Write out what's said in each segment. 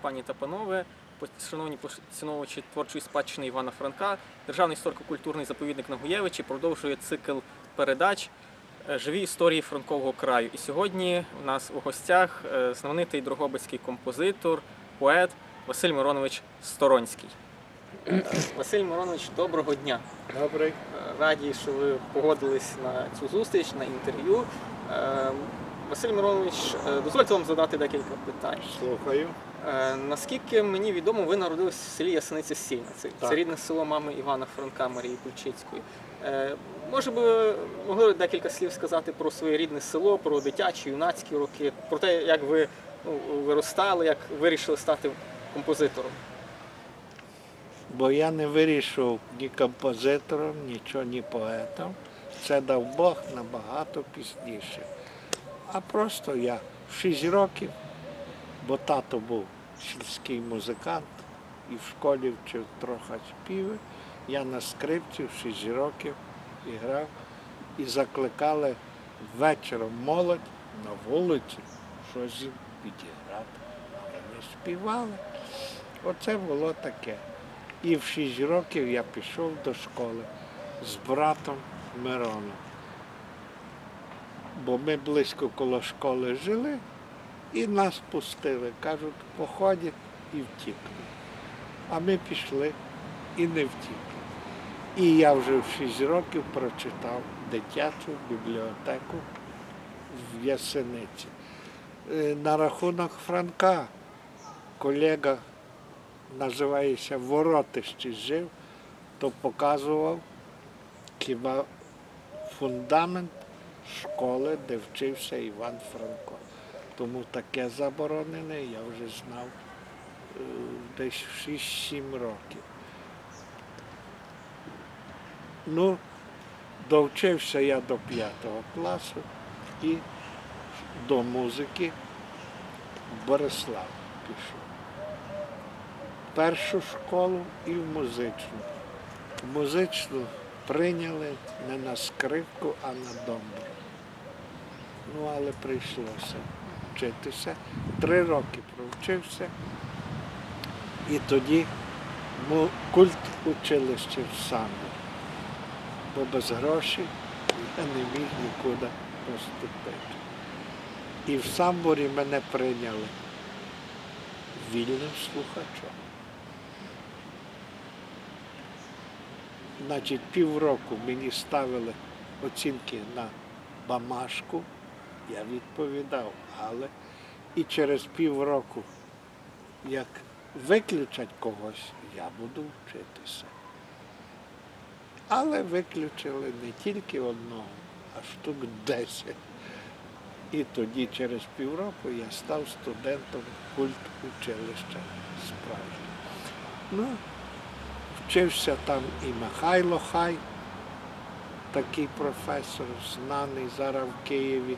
пані та панове, шановні поціновувачі творчої спадщини Івана Франка, Державний історико-культурний заповідник Нагуєвичі продовжує цикл передач е, Живі історії Франкового краю. І сьогодні у нас у гостях е, знаменитий дрогобицький композитор, поет Василь Миронович Сторонський. Василь Миронович, доброго дня. Добрий. Е, Раді, що ви погодились на цю зустріч, на інтерв'ю. Василь Миронович, е, дозвольте вам задати декілька питань. Слухаю. Е, Наскільки мені відомо, ви народились в селі Ясениця Сільна. Це, це рідне село мами Івана Франка Марії Кульчицької. Е, Може би могли декілька слів сказати про своє рідне село, про дитячі, юнацькі роки, про те, як ви ну, виростали, як вирішили стати композитором. Бо я не вирішив ні композитором, нічого, ні поетом. Це дав Бог набагато пізніше. А просто я в 6 років, бо тато був сільський музикант і в школі вчив трохи співи. Я на скрипці в 6 років грав і закликали вечором молодь на вулиці щось їм підіграти. Вони співали. Оце було таке. І в 6 років я пішов до школи з братом Мироном. Бо ми близько коло школи жили і нас пустили. Кажуть, походять і втікли. А ми пішли і не втікли. І я вже в 6 років прочитав дитячу бібліотеку в Ясениці. Е, На рахунок Франка колега називається Воротищі жив, то показував хіба фундамент школи, де вчився Іван Франко. Тому таке заборонене я вже знав е, десь 6-7 років. Ну, довчився я до 5 класу і до музики Борислав пішов першу школу і в музичну. В музичну прийняли не на скрипку, а на домбру. Ну, але прийшлося вчитися. Три роки провчився. І тоді му- культ училище в самбо. Бо без грошей я не міг нікуди поступити. І в самборі мене прийняли вільним слухачом. Значить, півроку мені ставили оцінки на бамашку, я відповідав, але і через півроку, як виключать когось, я буду вчитися. Але виключили не тільки одного, а штук 10. І тоді через півроку я став студентом культ училища справжнім. Ну, вчився там і Михайло Хай, такий професор, знаний зараз в Києві.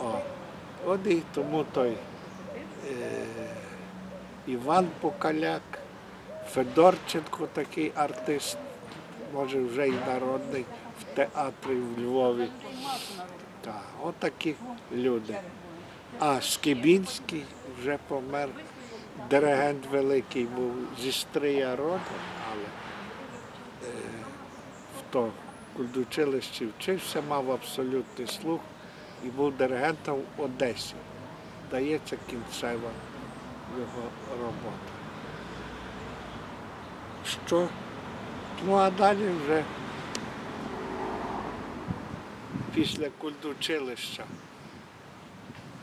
О, от і тому той е, Іван Покаляк, Федорченко такий артист, може вже й народний в театрі в Львові. Так, отакі люди. А Скибінський вже помер. Диригент великий був зі Стрия роду, але е, в то культучилищі вчився, мав абсолютний слух і був диригентом в Одесі. Дається кінцева його робота. Що? Ну а далі вже після культучилища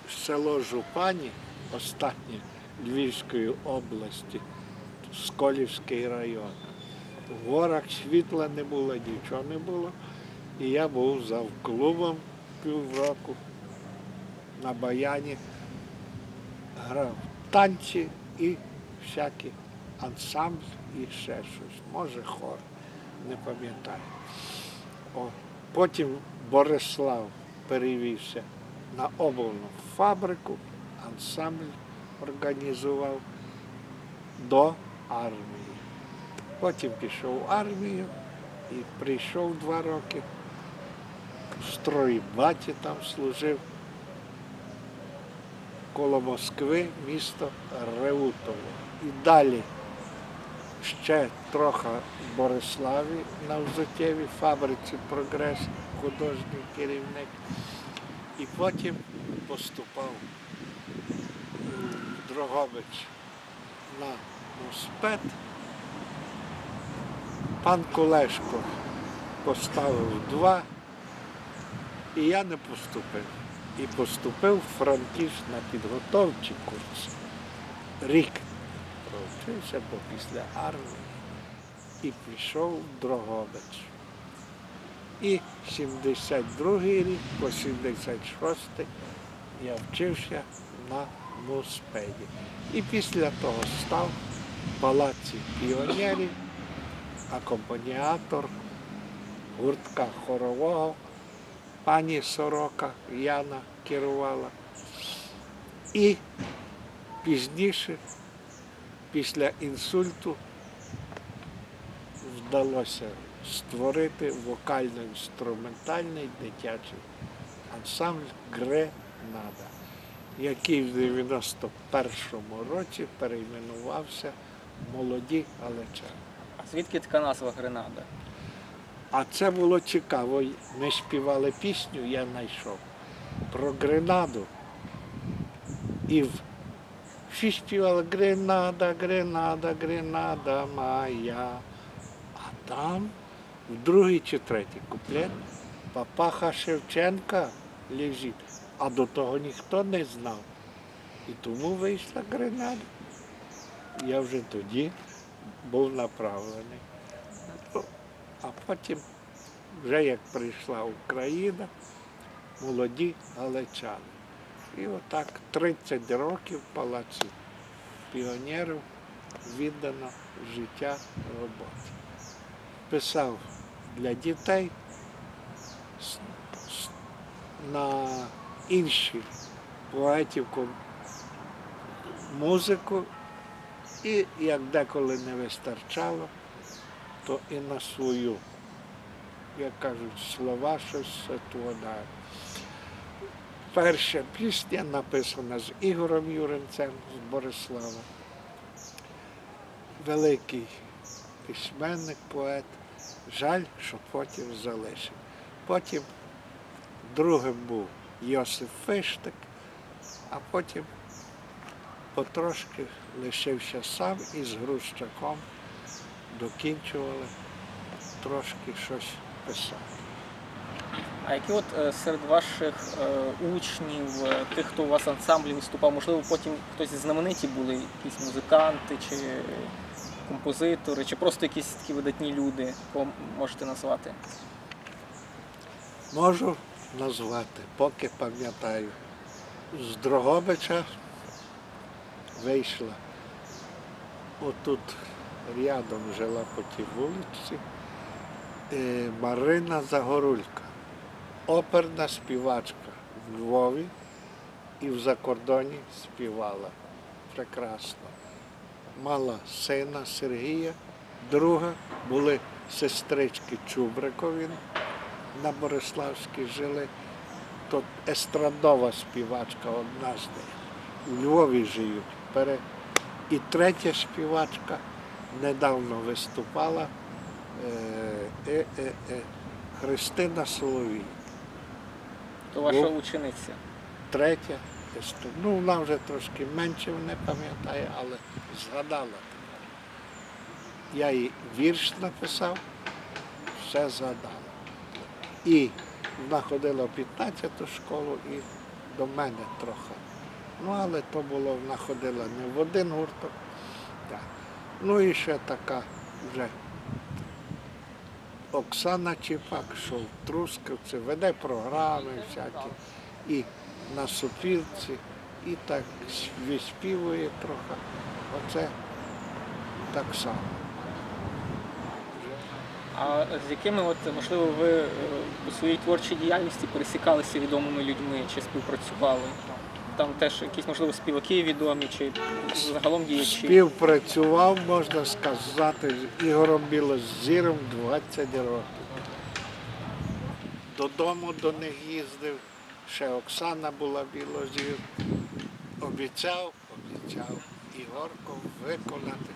село Жупані, останнє Львівської області, Сколівський район. В горах світла не було, нічого не було. І я був завклубом півроку на баяні, грав танці і всякі ансамбль і ще щось. Може хор, не пам'ятаю. О, потім Борислав перевівся на обувну фабрику, ансамбль організував до армії. Потім пішов в армію і прийшов два роки. В строї баті там служив. коло Москви, місто Реутово. І далі ще трохи в Бориславі на взуттєвій фабриці Прогрес, художній керівник. І потім поступав в Дрогобич на моспед. Пан Колешко поставив два, і я не поступив. І поступив в Франківськ на підготовчі курси. Рік провчився, бо після армії і пішов в Дрогобич. І 72-й рік, по 76-й я вчився на муспеді. І після того став в палаці піонерів, акомпаніатор гуртка хорового, пані Сорока Яна керувала. І пізніше, після інсульту, вдалося створити вокально-інструментальний дитячий ансамбль Гренада, який в 91-му році перейменувався Молоді Галичани. А звідки така назва Гренада? А це було цікаво. Ми співали пісню, я знайшов про Гренаду. І всі співали Гренада, Гренада, Гренада моя. А там в другий чи третій куплет папаха Шевченка лежить, а до того ніхто не знав. І тому вийшла Гренада. Я вже тоді був направлений. А потім, вже як прийшла Україна, молоді галичани. І отак 30 років палаці піонерів віддано життя роботі. Писав для дітей на інші поетів музику, і як деколи не вистачало, то і на свою, як кажуть, слова щось складає. Перша пісня написана з Ігорем Юренцем з Борислава. Великий письменник, поет. Жаль, що потім залишив. Потім другим був Йосиф Фиштик, а потім потрошки лишився сам і з Грущаком докінчували трошки щось писати. А які от е, серед ваших е, учнів, е, тих, хто у вас ансамблі виступав, можливо, потім хтось знамениті були, якісь музиканти чи композитори, чи просто якісь такі видатні люди, кого можете назвати? Можу назвати, поки пам'ятаю. З Дрогобича вийшла. Отут рядом жила по тій вулиці е, Марина Загорулька, оперна співачка в Львові і в закордоні співала прекрасно. Мала сина Сергія, друга були сестрички Чубрикові на Бориславській жили. То естрадова співачка одна з них. У Львові живуть. І третя співачка недавно виступала е, е, е, е, Христина Соловій. То ваша Ну. учениця. Третя Ну, вона вже трошки менше не пам'ятає, але згадала. Я їй вірш написав, все згадала. І вона ходила в 15-ту школу і до мене трохи. Ну, але то було, вона ходила не в один гурток. Ну і ще така вже Оксана Чіпак, що в Трускавці, веде програми всякі. І на супілці, і так виспівує трохи. Оце так само. А з якими, от, можливо, ви е, у своїй творчій діяльності пересікалися відомими людьми чи співпрацювали? Там теж якісь, можливо, співаки відомі чи загалом діячі. Співпрацював, можна сказати, з Ігорем Білозіром 20 років. Додому до них їздив, ще Оксана була Білозір. обіцяв, обіцяв Ігорко виконати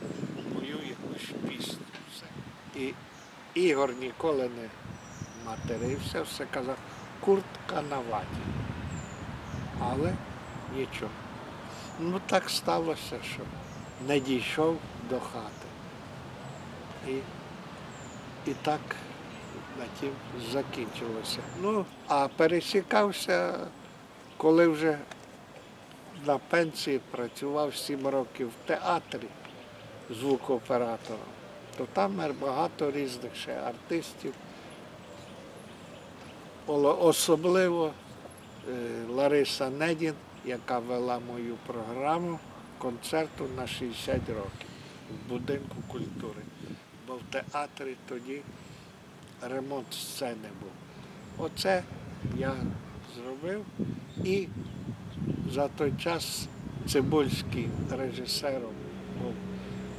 мою якусь пісню. Все. І Ігор ніколи не матерився, все казав, куртка на ваті. Але нічого. Ну так сталося, що не дійшов до хати. І, і так на тім закінчилося. Ну, а пересікався, коли вже на пенсії працював 7 років в театрі звукооператором, то там багато різних ще артистів. Особливо е, Лариса Недін, яка вела мою програму концерту на 60 років в будинку культури. Бо в театрі тоді ремонт сцени був. Оце я зробив і за той час Цибульський режисером був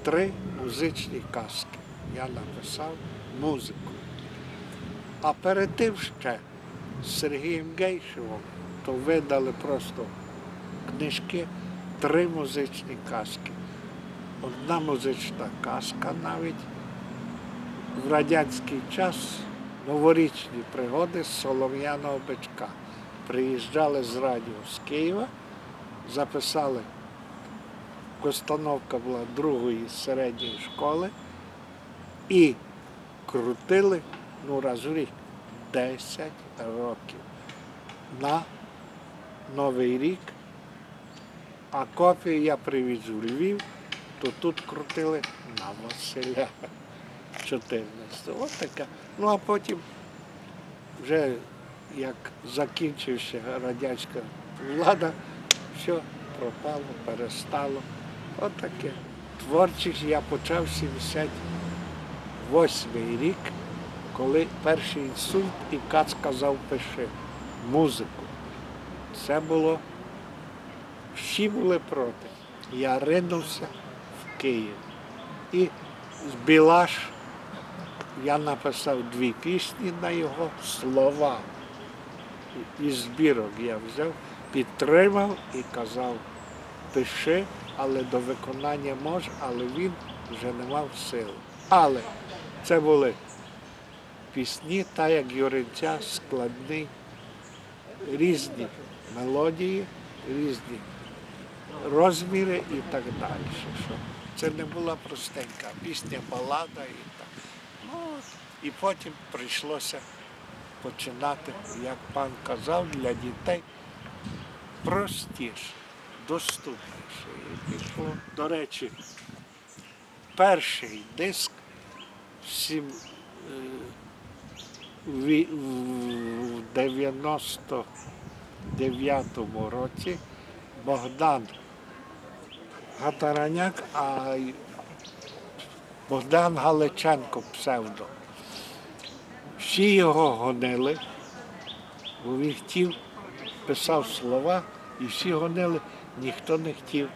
три музичні казки. Я написав музику. А перед тим ще з Сергієм Гейшевим то видали просто книжки три музичні казки. Одна музична казка навіть в радянський час новорічні пригоди з Солом'яного бичка. Приїжджали з радіо з Києва, записали, постановка була другої середньої школи і крутили ну, раз в рік 10 років на Новий рік. А копію я привіз у Львів, то тут крутили на Василя 14. От така. Ну а потім вже як закінчився радянська влада, все пропало, перестало. От таке. Творчість я почав 78 рік, коли перший інсульт і Кац сказав пиши музику. Це було, всі були проти. Я ринувся в Київ. І з Білаш я написав дві пісні на його слова. І- збірок я взяв, підтримав і казав, пиши, але до виконання може, але він вже не мав сили. Але це були пісні, та як Юринця, складні, різні мелодії, різні розміри і так далі. Що це не була простенька пісня, балада і так. Ну, і потім прийшлося починати, як пан казав, для дітей простіше, доступніше. І пішло. До речі, перший диск в сім- е, в 99-му році Богдан Гатараняк, а Богдан Галиченко псевдо. Всі його гонили, бо він хотів, писав слова, і всі гонили, ніхто не хотів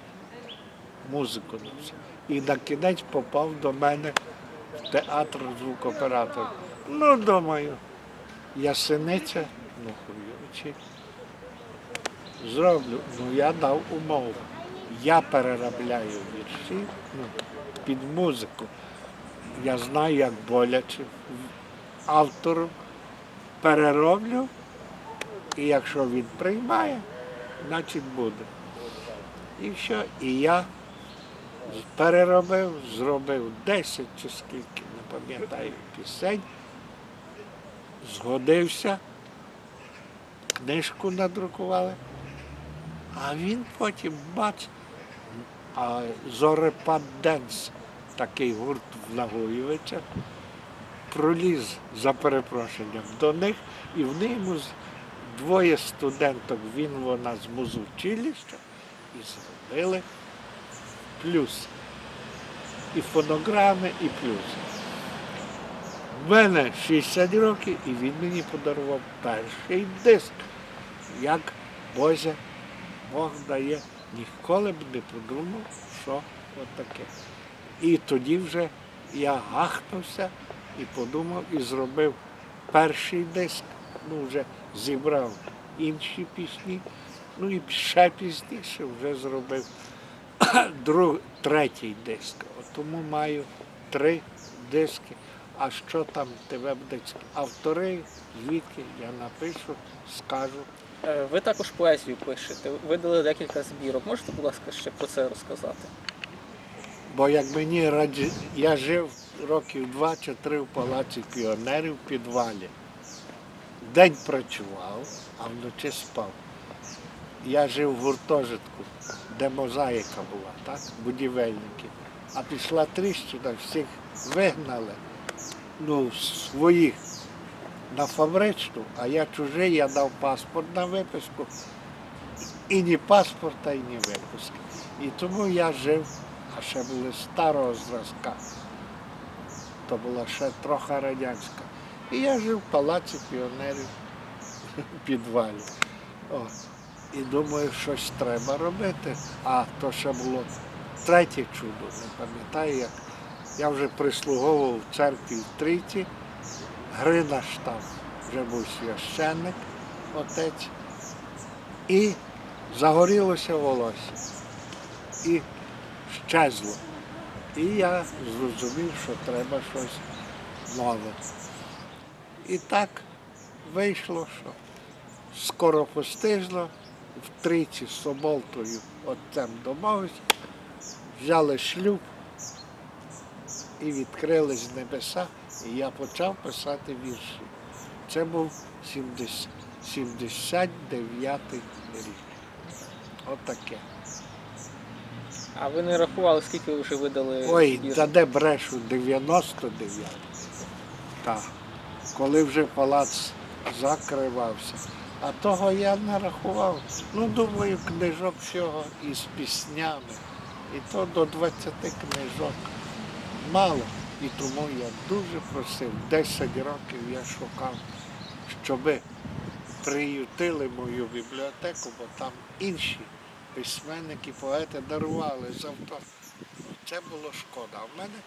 музику. І на кінець попав до мене в театр звукоператор. Ну, думаю, я синиця, ну хуйовичі. Зроблю. Ну я дав умову. Я переробляю вірші ну, під музику. Я знаю, як боляче автору. Перероблю, і якщо він приймає, значить буде. І все. І я переробив, зробив 10 чи скільки, не пам'ятаю, пісень, згодився, книжку надрукували. А він потім бач, а Зорепад Денс, такий гурт в Нагоєвичах, проліз за перепрошенням до них, і в них муз- двоє студенток, він вона з музучилища, і зробили плюс. І фонограми, і плюс. У мене 60 років, і він мені подарував перший диск, як Боже Бог дає. Ніколи б не подумав, що таке. І тоді вже я гахнувся і подумав, і зробив перший диск, ну вже зібрав інші пісні Ну і ще пізніше вже зробив друг, третій диск. От тому маю три диски. А що там тебе буде? Автори, звідки я напишу, скажу. Е, Ви також поезію пишете, видали декілька збірок. Можете, будь ласка, ще про це розказати? Бо як мені раді, я жив років два чи три в палаці піонерів в підвалі. День працював, а вночі спав. Я жив в гуртожитку, де мозаїка була, так? будівельники. А пішла тріщина, всіх вигнали. Ну, своїх на фабричну, а я чужий, я дав паспорт на виписку. І ні паспорта, і ні випуски. І тому я жив, а ще були старого зразка. То була ще трохи радянська. І я жив в палаці піонерів в підвалі. О. І думаю, щось треба робити. А то ще було третє чудо, не пам'ятаю як. Я вже прислуговував в церкві в Трійці, Грина там вже був священник, отець. І загорілося волосся. І щезло. І я зрозумів, що треба щось нове. І так вийшло, що скоро постижно в тричі з Соболтою отцем домовився, взяли шлюб і відкрились небеса, і я почав писати вірші. Це був 70 79-й рік. Отаке. А ви не рахували, скільки ви вже видали Ой, та де брешу 99. Так. Коли вже палац закривався. А того я не рахував. Ну, думаю, книжок всього із піснями. І то до 20 книжок. Мало. І тому я дуже просив, 10 років я шукав, щоби приютили мою бібліотеку, бо там інші письменники, поети дарували з авто. Це було шкода. А в мене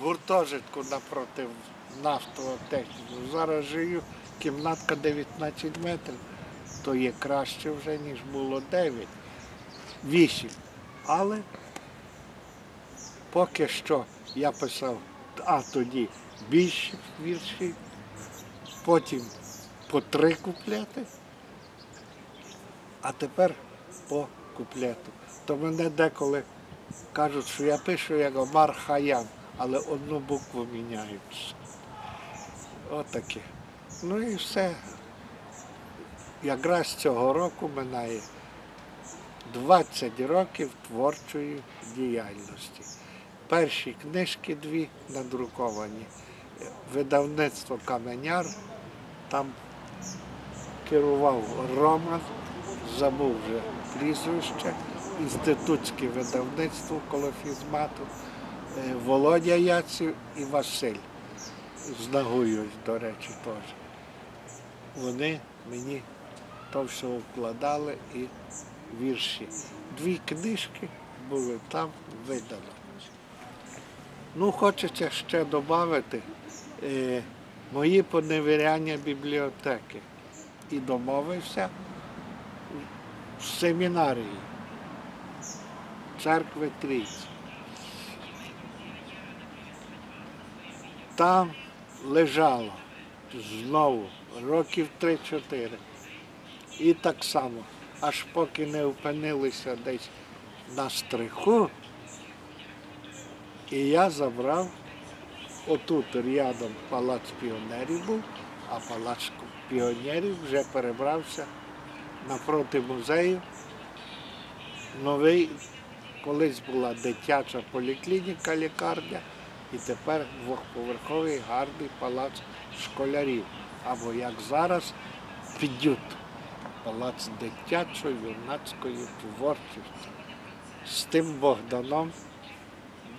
гуртожитку напроти нафтового техніку. Зараз живу, кімнатка 19 метрів, то є краще вже, ніж було 9, 8. Але поки що я писав, а тоді більше віршів, потім по три куплети, а тепер по куплету. То мене деколи кажуть, що я пишу як Омар Хаям, але одну букву міняють. Отаке. Ну і все. Якраз цього року минає 20 років творчої діяльності. Перші книжки дві надруковані. Видавництво Каменяр, там керував Роман, забув вже прізвище, інститутське видавництво коло фізмату, е, Володя Яців і Василь. З ногою, до речі, теж. Вони мені то все вкладали і вірші. Дві книжки були там видано. Ну, хочеться ще додати е, мої поневіряння бібліотеки. І домовився в семінарії церкви Трійці. Там лежало знову років 3-4. І так само, аж поки не опинилися десь на стриху, і я забрав отут рядом палац піонерів був, а палац піонерів вже перебрався напроти музею. Новий, колись була дитяча поліклініка, лікарня, і тепер двохповерховий гарний палац школярів. Або як зараз підют. Палац дитячої юнацької творчості. З тим Богданом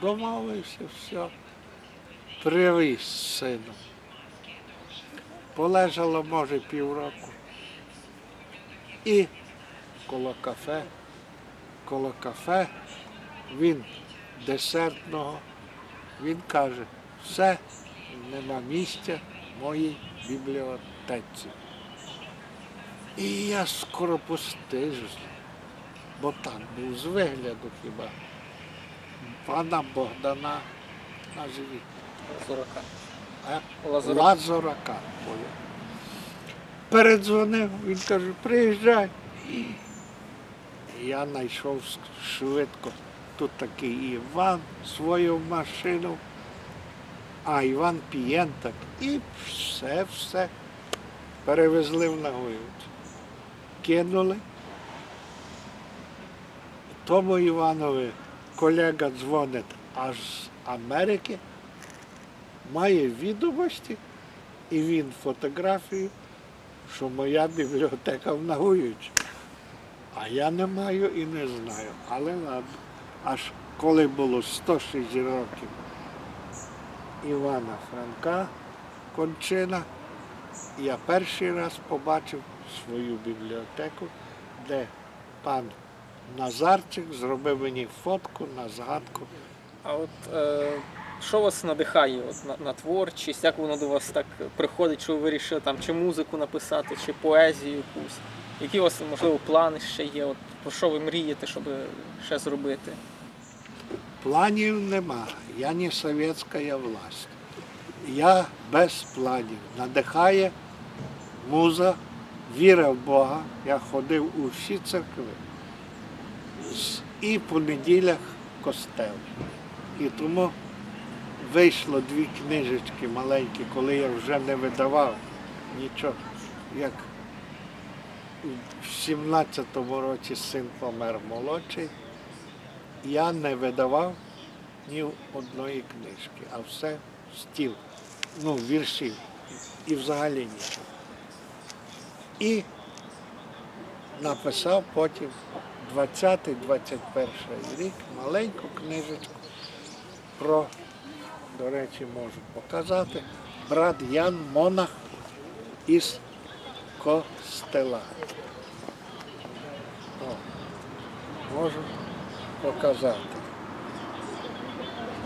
домовився все. Привіз сину. Полежало, може, півроку. І коло кафе, коло кафе він десертного, він каже, все, нема місця в моїй бібліотеці. І я скоро постижусь, бо так був з вигляду хіба. Пана Богдана на живі. Сорока. Лазурака. Лазурака. Передзвонив, він каже, приїжджай. Я знайшов швидко. Тут такий Іван свою машину, а Іван Пієнтак. І все, все перевезли в Нагоївці. Кинули. Тому Іванові колега дзвонить аж з Америки, має відомості, і він фотографію, що моя бібліотека в Нагоївці. А я не маю і не знаю. Але. Аж коли було 106 років Івана Франка кончина, я перший раз побачив свою бібліотеку, де пан Назарчик зробив мені фотку на згадку. А от е, що вас надихає от, на, на творчість? Як воно до вас так приходить, що ви вирішили там чи музику написати, чи поезію якусь? Які у вас, можливо, плани ще є? От, про що ви мрієте, щоб ще зробити? Планів нема. Я не совєтська власть. Я без планів. Надихає муза, віра в Бога. Я ходив у всі церкви. І по неділях костел. І тому вийшло дві книжечки маленькі, коли я вже не видавав нічого. Як в 17-му році син помер молодший. Я не видавав ні одної книжки, а все стіл, ну, віршів і взагалі нічого. І написав потім 20-21 рік маленьку книжечку про, до речі, можу показати, брат Ян Монах із Костела. О, можу показати.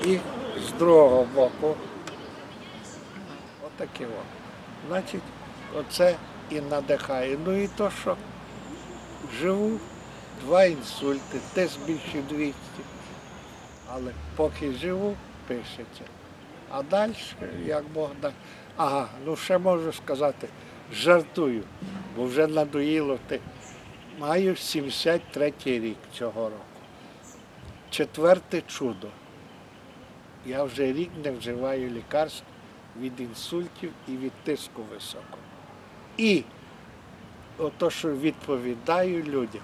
І з другого боку. Отаке от. Значить, оце і надихає. Ну і то, що живу, два інсульти, тиск більше 200. Але поки живу, пишеться. А далі, як Бог дасть. Ага, ну ще можу сказати, жартую, бо вже надоїло ти. Маю 73 рік цього року. Четверте чудо. Я вже рік не вживаю лікарств від інсультів і від тиску високого. І ото, що відповідаю людям.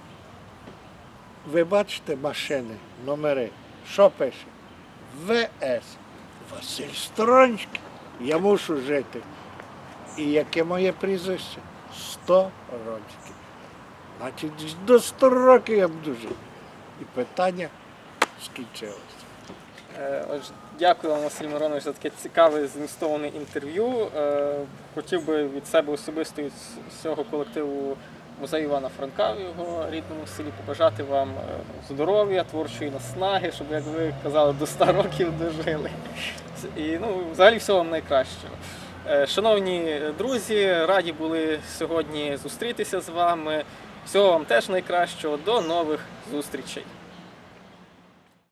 Ви бачите машини, номери. Що пише? ВС. Василь Сторонський. Я мушу жити. І яке моє прізвище? 100 років. Значить, до 100 років я буду жити. І питання скінчилося. Е, Отже, дякую вам, Василь Миронович, за таке цікаве змістоване інтерв'ю. Е, Хотів би від себе особисто і з всього колективу музею Івана Франка в його рідному селі побажати вам е, здоров'я, творчої наснаги, щоб, як ви казали, до 100 років дожили. І ну, взагалі всього вам найкращого. Е, Шановні друзі, раді були сьогодні зустрітися з вами. Всього вам теж найкращого. До нових зустрічей.